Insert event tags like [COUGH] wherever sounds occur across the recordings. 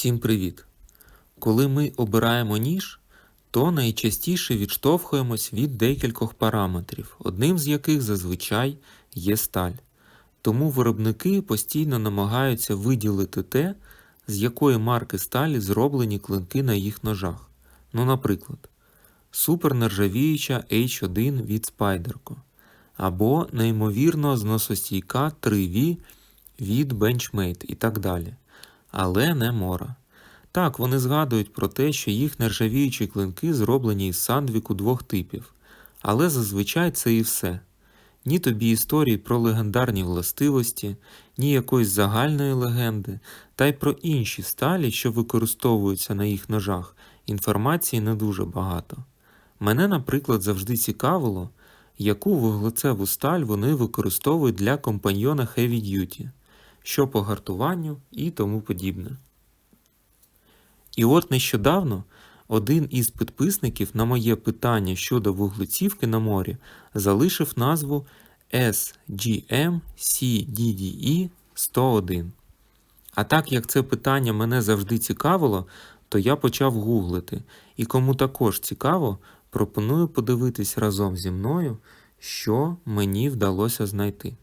Всім привіт! Коли ми обираємо ніж, то найчастіше відштовхуємось від декількох параметрів, одним з яких зазвичай є сталь. Тому виробники постійно намагаються виділити те, з якої марки сталі зроблені клинки на їх ножах. Ну, наприклад, супернержавіюча H1 від Spyderco або неймовірно зносостійка 3V від Benchmade і так далі. Але не мора. Так, вони згадують про те, що їх нержавіючі клинки зроблені із сандвіку двох типів, але зазвичай це і все. Ні тобі історії про легендарні властивості, ні якоїсь загальної легенди, та й про інші сталі, що використовуються на їх ножах, інформації не дуже багато. Мене, наприклад, завжди цікавило, яку вуглецеву сталь вони використовують для компаньйона Heavy Duty, що по гартуванню і тому подібне. І от нещодавно один із підписників на моє питання щодо вуглецівки на морі залишив назву SGM CDDE 101. А так як це питання мене завжди цікавило, то я почав гуглити. І кому також цікаво, пропоную подивитись разом зі мною, що мені вдалося знайти.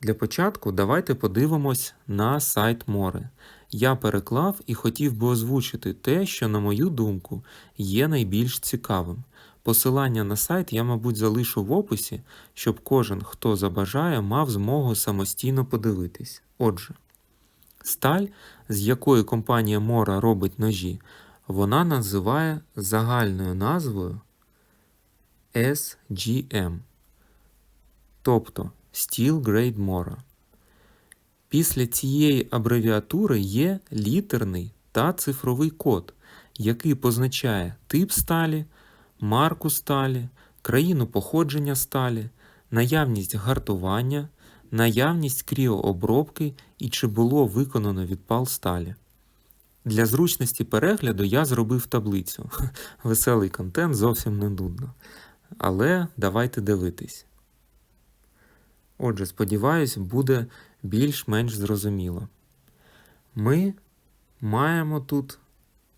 Для початку давайте подивимось на сайт Море. Я переклав і хотів би озвучити те, що, на мою думку, є найбільш цікавим. Посилання на сайт я, мабуть, залишу в описі, щоб кожен, хто забажає, мав змогу самостійно подивитись. Отже, сталь, з якої компанія Мора робить ножі, вона називає загальною назвою SGM, тобто Steel Grade Mora. Після цієї абревіатури є літерний та цифровий код, який позначає тип сталі, марку сталі, країну походження сталі, наявність гартування, наявність кріообробки і чи було виконано відпал сталі. Для зручності перегляду я зробив таблицю. [LAUGHS] Веселий контент зовсім не нудно. Але давайте дивитись. Отже, сподіваюсь, буде більш-менш зрозуміло. Ми маємо тут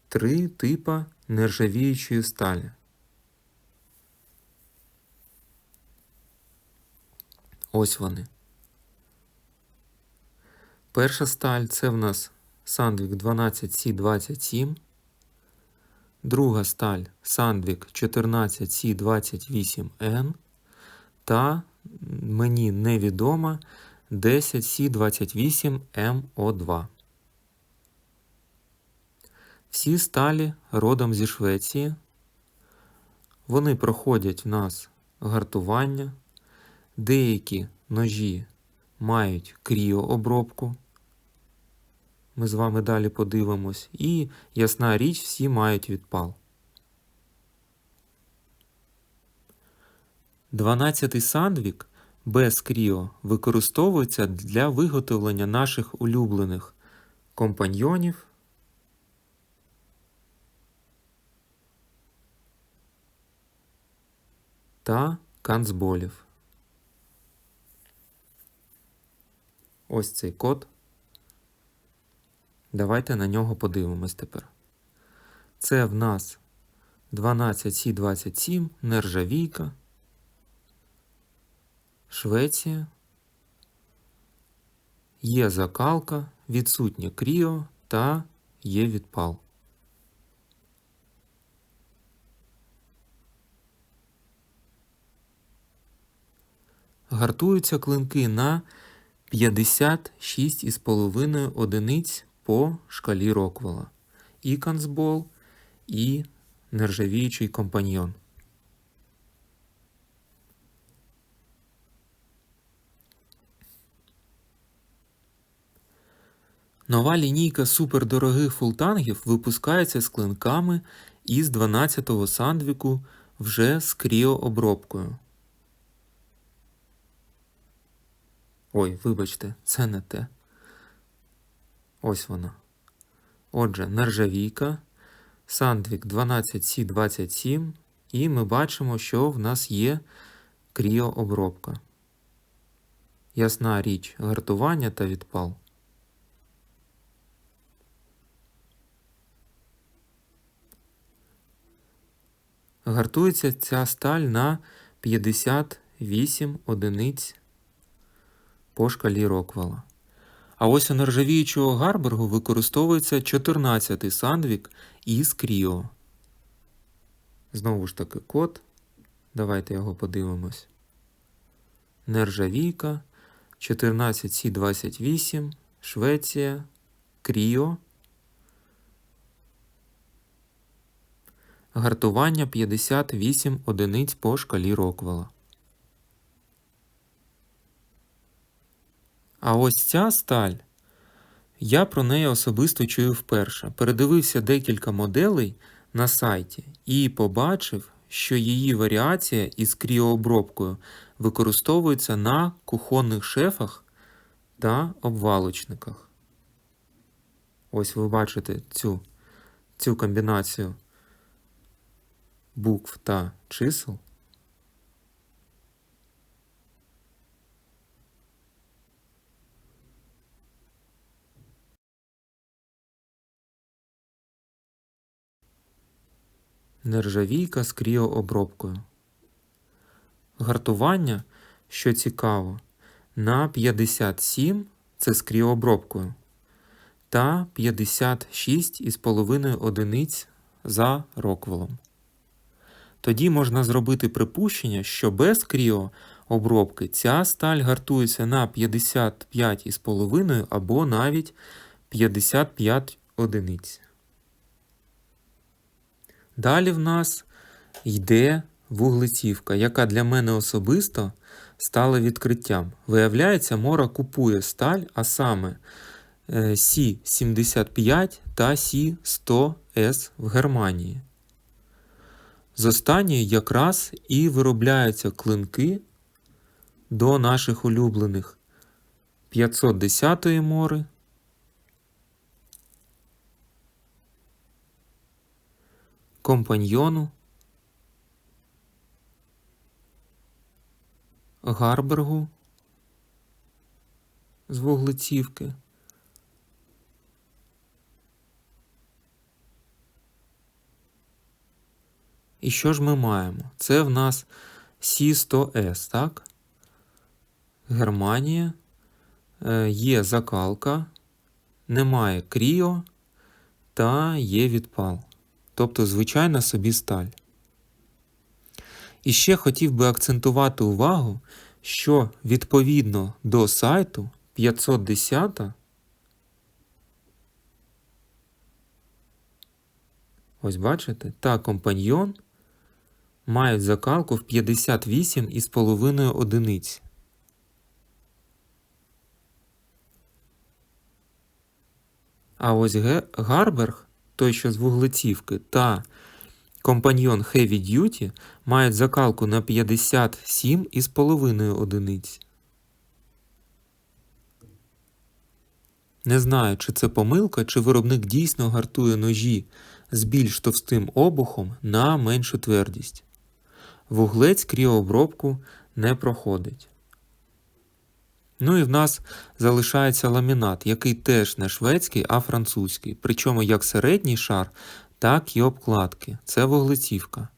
три типа нержавіючої сталі. Ось вони. Перша сталь це в нас Sandvik 12C27. Друга сталь Sandvik 14C28N. Та мені невідома 10C28MO2. Всі сталі родом зі Швеції. Вони проходять в нас гартування. Деякі ножі мають кріообробку. Ми з вами далі подивимось. І, ясна річ, всі мають відпал. 12-й сандвік без кріо використовується для виготовлення наших улюблених компаньйонів. Та канцболів. Ось цей код. Давайте на нього подивимось тепер. Це в нас 12С27 нержавійка. Швеція. Є закалка, відсутнє кріо та є відпал. Гартуються клинки на 56,5 одиниць по шкалі Роквелла. І канцбол, і нержавіючий компаньйон. Нова лінійка супердорогих фултангів випускається з клинками із 12-го сандвіку вже з кріообробкою. Ой, вибачте, це не те. Ось вона. Отже, нержавійка, сандвік 12C27, і ми бачимо, що в нас є кріообробка. Ясна річ, гартування та відпал. Гартується ця сталь на 58 одиниць по шкалі Роквелла. А ось у нержавіючого Гарбергу використовується 14-й сандвік із Кріо. Знову ж таки код. Давайте його подивимось. Нержавійка 14С28, Швеція, Кріо. Гартування 58 одиниць по шкалі Роквелла. А ось ця сталь, я про неї особисто чую вперше. Передивився декілька моделей на сайті і побачив, що її варіація із кріообробкою використовується на кухонних шефах та обвалочниках. Ось ви бачите цю, цю комбінацію букв та чисел. Нержавійка з кріообробкою. Гартування, що цікаво, на 57 це з кріообробкою та 56,5 одиниць за роквелом. Тоді можна зробити припущення, що без кріообробки ця сталь гартується на 55,5 або навіть 55 одиниць. Далі в нас йде вуглецівка, яка для мене особисто стала відкриттям. Виявляється, Мора купує сталь, а саме Сі-75 та Сі-100С в Германії. З останньої якраз і виробляються клинки до наших улюблених 510-ї мори. Компаньйону, Гарбергу з вуглецівки. І що ж ми маємо? Це в нас Сі-100С, так? Германія, е, є закалка, немає кріо та є відпал. Тобто звичайна собі сталь. І ще хотів би акцентувати увагу, що відповідно до сайту 510 ось бачите, та компаньйон мають закалку в 58,5 одиниць. А ось Гарберг, той, що з вуглецівки, та компаньйон Heavy Duty мають закалку на 57,5 одиниць. Не знаю, чи це помилка, чи виробник дійсно гартує ножі з більш товстим обухом на меншу твердість. Вуглець кріообробку не проходить. Ну і в нас залишається ламінат, який теж не шведський, а французький, причому як середній шар, так і обкладки. Це вуглецівка.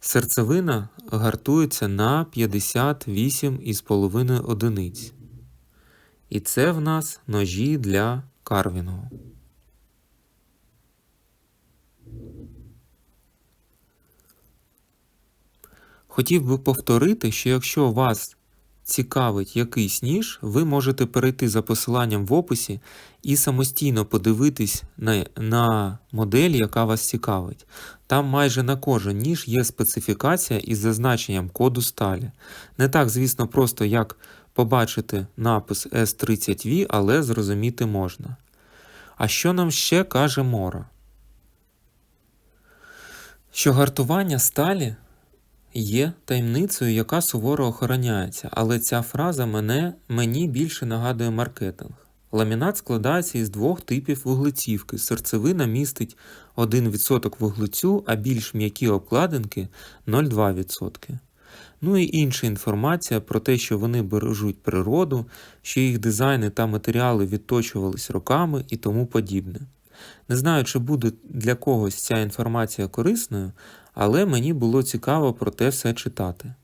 Серцевина гартується на 58,5 одиниць. І це в нас ножі для карвінгу. Хотів би повторити, що якщо вас цікавить якийсь ніж, ви можете перейти за посиланням в описі і самостійно подивитись на на модель, яка вас цікавить. Там майже на кожен ніж є специфікація із зазначенням коду сталі. Не так, звісно, просто як побачити напис S30V, але зрозуміти можна. А що нам ще каже Мора? Що гартування сталі є таємницею, яка суворо охороняється, але ця фраза мене, мені більше нагадує маркетинг. Ламінат складається із двох типів вуглецівки. Серцевина містить 1% вуглецю, а більш м'які обкладинки 0,2%. Ну і інша інформація про те, що вони бережуть природу, що їх дизайни та матеріали відточувались роками і тому подібне. Не знаю, чи буде для когось ця інформація корисною, але мені було цікаво про те все читати.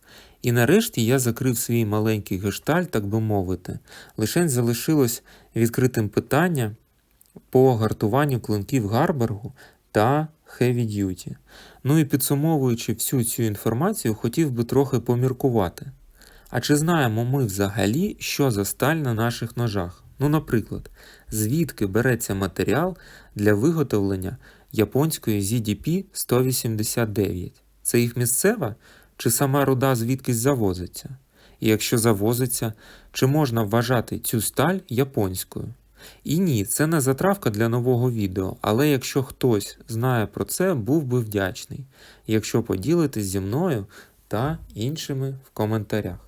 І нарешті я закрив свій маленький гештальт, так би мовити. Лишень залишилось відкритим питання по гартуванню клинків Гарбергу та Heavy Duty. Ну і підсумовуючи всю цю інформацію, хотів би трохи поміркувати. А чи знаємо ми взагалі, що за сталь на наших ножах? Ну, наприклад, звідки береться матеріал для виготовлення японської ZDP 189? Це їх місцева чи сама руда звідкись завозиться? І якщо завозиться, чи можна вважати цю сталь японською? І ні, це не затравка для нового відео, але якщо хтось знає про це, був би вдячний, якщо поділитесь зі мною та іншими в коментарях.